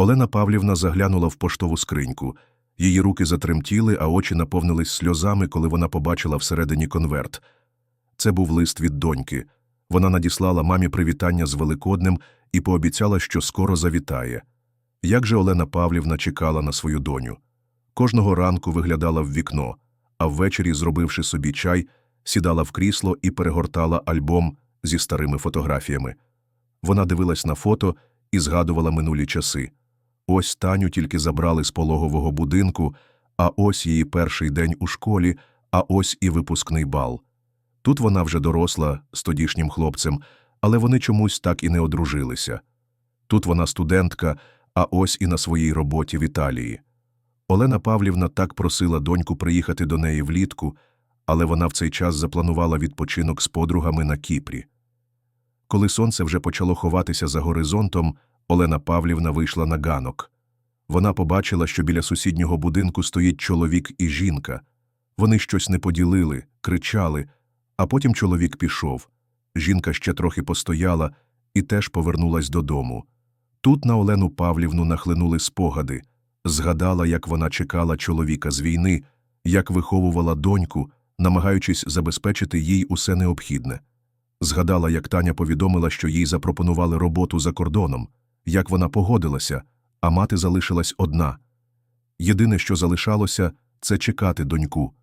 Олена Павлівна заглянула в поштову скриньку. Її руки затремтіли, а очі наповнились сльозами, коли вона побачила всередині конверт. Це був лист від доньки. Вона надіслала мамі привітання з Великоднем і пообіцяла, що скоро завітає. Як же Олена Павлівна чекала на свою доню? Кожного ранку виглядала в вікно, а ввечері, зробивши собі чай, сідала в крісло і перегортала альбом зі старими фотографіями. Вона дивилась на фото і згадувала минулі часи. Ось Таню тільки забрали з пологового будинку, а ось її перший день у школі, а ось і випускний бал. Тут вона вже доросла з тодішнім хлопцем, але вони чомусь так і не одружилися. Тут вона студентка, а ось і на своїй роботі в Італії. Олена Павлівна так просила доньку приїхати до неї влітку, але вона в цей час запланувала відпочинок з подругами на Кіпрі. Коли сонце вже почало ховатися за горизонтом, Олена Павлівна вийшла на ганок. Вона побачила, що біля сусіднього будинку стоїть чоловік і жінка. Вони щось не поділили, кричали, а потім чоловік пішов. Жінка ще трохи постояла і теж повернулась додому. Тут на Олену Павлівну нахлинули спогади. Згадала, як вона чекала чоловіка з війни, як виховувала доньку, намагаючись забезпечити їй усе необхідне. Згадала, як Таня повідомила, що їй запропонували роботу за кордоном, як вона погодилася, а мати залишилась одна. Єдине, що залишалося, це чекати доньку.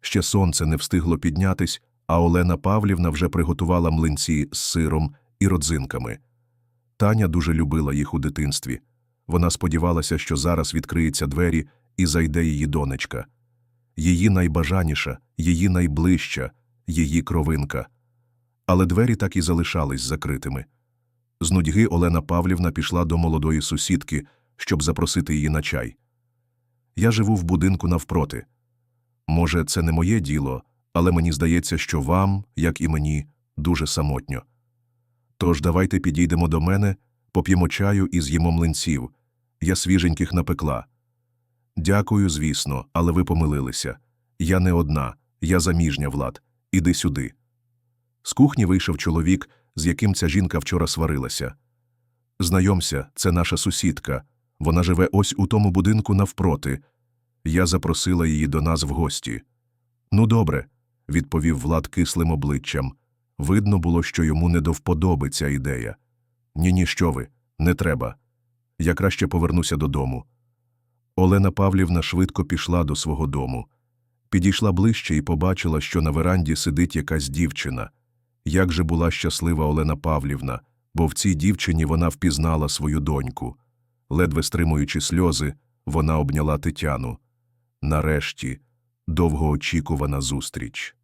Ще сонце не встигло піднятись, а Олена Павлівна вже приготувала млинці з сиром і родзинками. Таня дуже любила їх у дитинстві. Вона сподівалася, що зараз відкриються двері і зайде її донечка. Її найбажаніша, її найближча, її кровинка. Але двері так і залишались закритими. З нудьги Олена Павлівна пішла до молодої сусідки, щоб запросити її на чай. Я живу в будинку навпроти. Може, це не моє діло, але мені здається, що вам, як і мені, дуже самотньо. Тож давайте підійдемо до мене, поп'ємо чаю і з'їмо млинців. Я свіженьких напекла. Дякую, звісно, але ви помилилися. Я не одна, я заміжня, Влад. Іди сюди. З кухні вийшов чоловік, з яким ця жінка вчора сварилася. Знайомся, це наша сусідка. Вона живе ось у тому будинку навпроти. Я запросила її до нас в гості. Ну, добре, відповів Влад кислим обличчям. Видно було, що йому не до вподоби ця ідея. Ні, ні, що ви, не треба. Я краще повернуся додому. Олена Павлівна швидко пішла до свого дому. Підійшла ближче і побачила, що на веранді сидить якась дівчина. Як же була щаслива Олена Павлівна, бо в цій дівчині вона впізнала свою доньку. Ледве стримуючи сльози, вона обняла Тетяну. Нарешті, довгоочікувана зустріч.